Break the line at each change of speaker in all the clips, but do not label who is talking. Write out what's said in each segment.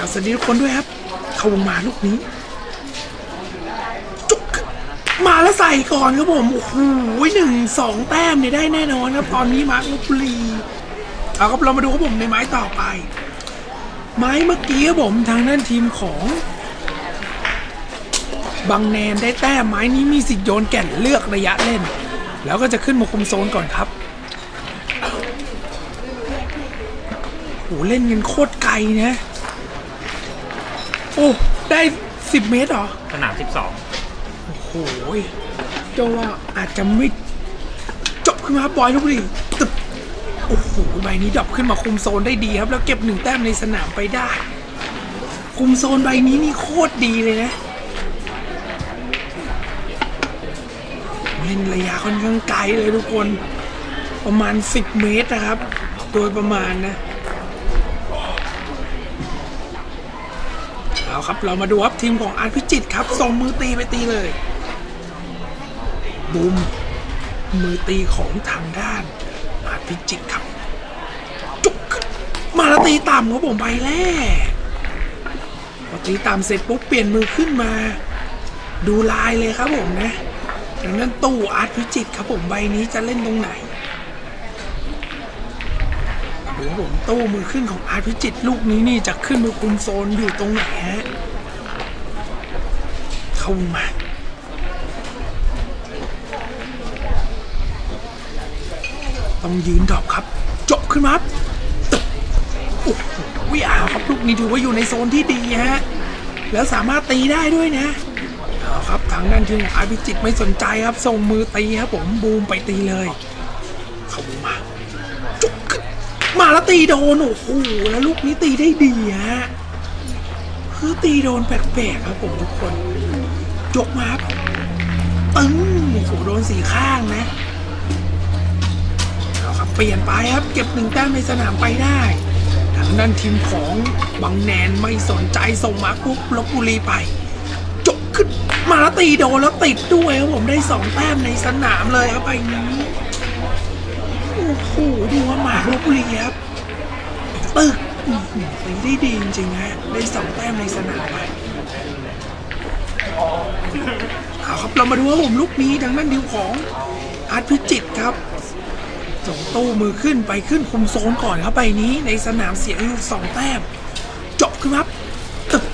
กับสวัสดีทุกคนด้วยครับ เข้าวงมาลูกนี้ จุกมาแล้วใส่ก่อนครับผม โอ้โหหนึ่งสองแต้มเนี่ยได้แน่นอนครับ ตอนนี้มาร์คลบบุรีเอาครับเรามาดูครับผมในไม้ต่อไป ไม้เมื่อกี้ครับผมทางด้านทีมของบางแนนได้แต้มไม้นี้มีสิทธิ์โยนแก่นเลือกระยะเล่น แล้วก็จะขึ้นมาคุมโซนก่อนครับโหเล่นกันโคตรไกลนะ อ้ได้10เมตรเหรอ
สนาม
โอ้โหเจ้าว่าอาจจะไม่จบขึ้นมาครับบอยลูกดิตึบโอ้โหใบนี้ดับขึ้นมาคุมโซนได้ดีครับ แล้วเก็บหนึ่งแต้มในสนามไปได้ คุมโซนใบนี้นี่โคตรดีเลยนะเล่นระยะค่อนข้างไกลเลยทุกคน ประมาณ 10 เมตรนะครับ โดยประมาณนะ เอาครับ เรามาดูครับทีมของอาร์ตพิจิตครับส่งมือตีไปตีเลยบูมมือตีของทางด้านอาร์ตพิจิตครับ จุกขึ้นมาแล้วตีต่ำครับผมใบแรกพอตีต่ำเสร็จปุ๊บเปลี่ยนมือขึ้นมา ดูลายเลยครับผมนะดังนั้นตู้อาร์ตพิจิตครับผมใบนี้จะเล่นตรงไหน ดูครับผมตู้มือขึ้นของอาร์พิจิตลูกนี้นี่จะขึ้นมาคุมโซนอยู่ตรงไหนฮะ เข้ามาต้องยืนดอปครับ จบขึ้นมาครับตึ๊บโอ้โหอ้าครับลูกนี้ถือว่าอยู่ในโซนที่ดีฮะ แล้วสามารถตีได้ด้วยนะเอาครับทางด้านทีมของอาร์พิจิตไม่สนใจครับส่งมือตีครับผมบูมไปตีเลย เข้ามา มาแล้วตีโดน โอ้โห แล้วลูกนี้ตีได้ดีฮะ คือตีโดนแปลกๆครับผมทุกคนจกมาครับตึ้งโอ้โหโดนสีข้างนะเอาครับเปลี่ยนไปครับ เก็บหนึ่งแต้มในสนามไปได้ทางด้านทีมของบางแนนไม่สนใจส่งมาปุ๊บลบบุรีไปจกขึ้นมาแล้วตีโดนแล้วติดด้วยครับผมได้สองแต้มในสนามเลยครับไปนี้โอ้โห ดูว่าหมากลบบุรีครับตึกอื้อหือตีได้ดีจริงๆฮะได้สองแต้มในสนามไปเอาครับเรามาดูว่าผมลูกนี้ทางด้านดิวของอาร์ตพิจิตครับส่งตู้มือขึ้นไปขึ้นคุมโซนก่อนครับไปนี้ในสนามเสียอยู่สองแต้มจบครับตึก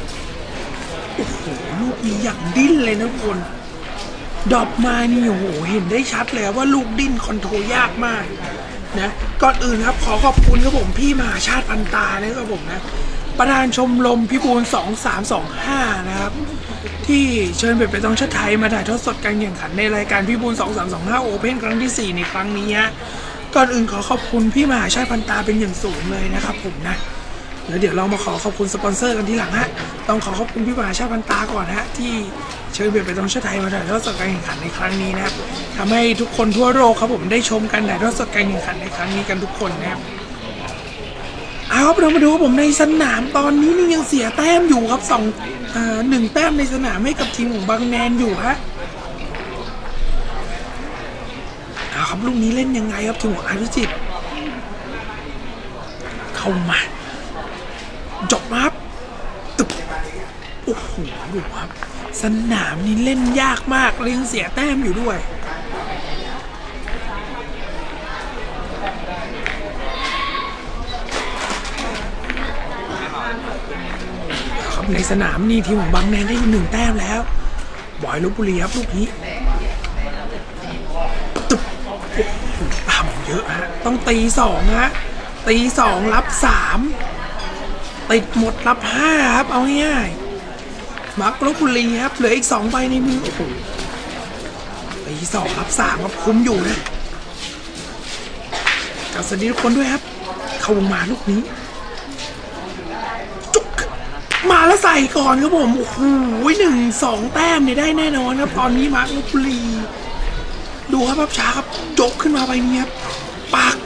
โอ้โหลูกนี้อย่างดิ้นเลยนะทุกคนดรอปมานี่โอ้โหเห็นได้ชัดเลยว่าลูกดิ้นคอนโทรลยากมาก นะก่อนอื่นครับขอขอบคุณครับผมพี่มหาชาติพันตานะครับผมนะประธานชมรมพิบูล2325 นะครับ ที่เชิญเป็ดไปต้องชาติไทยมาถ่ายทอดสดการแข่งขันในรายการพิบูล2325โอเพ่นครั้งที่ 4 ในครั้งนี้ฮะก่อนอื่นขอขอบคุณพี่มหาชาติพันตาเป็นอย่างสูงเลยนะครับผมนะแล้วเดี๋ยวเรามาขอขอบคุณสปอนเซอร์กันทีหลังฮะ ต้องขอขอบคุณพี่มหาชาพันตาก่อนฮะที่เชิญเบียดไปต้องชาไทยมาถ่ายทอดสดการแข่งขันในครั้งนี้นะครับทำให้ทุกคนทั่วโลกครับผมได้ชมการถ่ายทอดสดการแข่งขันในครั้งนี้กันทุกคนนะครับเอาครับเรามาดูครับผมในสนามตอนนี้นี่ยังเสียแต้มอยู่ครับสองหนึ่งแต้มในสนามให้กับทีมของบางแนนอยู่ฮะเอาครับลูกนี้เล่นยังไงครับทีมของอาริจิตเข้ามาจบมาครับ โอ้โหดูครับ สนามนี้เล่นยากมากเลยยังเสียแต้มอยู่ด้วยครับในสนามนี่ทีมของบางแนนได้หนึ่งแต้มแล้วบอยลบบุรีครับลูกนี้ตึบต่ำเยอะฮะ ต้องตีสองฮะ ตีสองรับสามติดหมดรับห้าครับ เอาง่ายๆ มักลบบุรีครับ เหลืออีกสองใบในมือ โอ้โหตีสองรับสามครับคุ้มอยู่นะกับสวัสดีทุกคนด้วยครับ เข้าวงมาลูกนี้ จุก มาแล้วใส่ก่อนครับผม โอ้โหหนึ่งสองแต้มเนี่ยได้แน่นอนครับ ตอนนี้มาร์คลบบุรีดูครับภาพช้าครับจกขึ้นมาใบนี้ครับปัก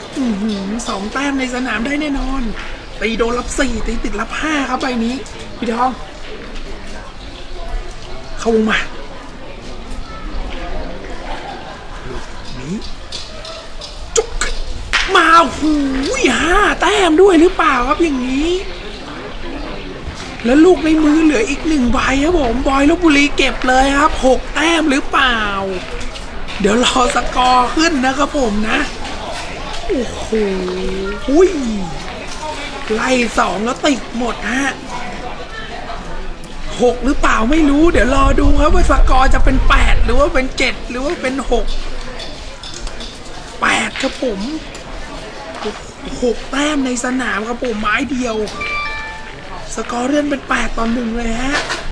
สองแต้มในสนามได้แน่นอนตีโดนรับสี่ตีติดรับห้าครับใบนี้ พี่ทอง เข้าวงมาลูกนี้จุกขึ้นมาหูยห้าแต้มด้วยหรือเปล่าครับอย่างนี้ แล้วลูกในมือเหลืออีกหนึ่งใบครับผมบอยลบบุรีเก็บเลยครับหกแต้มหรือเปล่า เดี๋ยวรอสกอร์ขึ้นนะครับผมนะโอ้โหหุยไล่สองแล้วติดหมดฮะ หกหรือเปล่าไม่รู้ เดี๋ยวรอดูครับว่าสกอร์จะเป็นแปดหรือว่าเป็นเจ็ดหรือว่าเป็นหกแปดครับผมหกแต้มในสนามครับผมไม้เดียว สกอร์เลื่อนเป็นแปดต่อหนึ่งเลยฮะ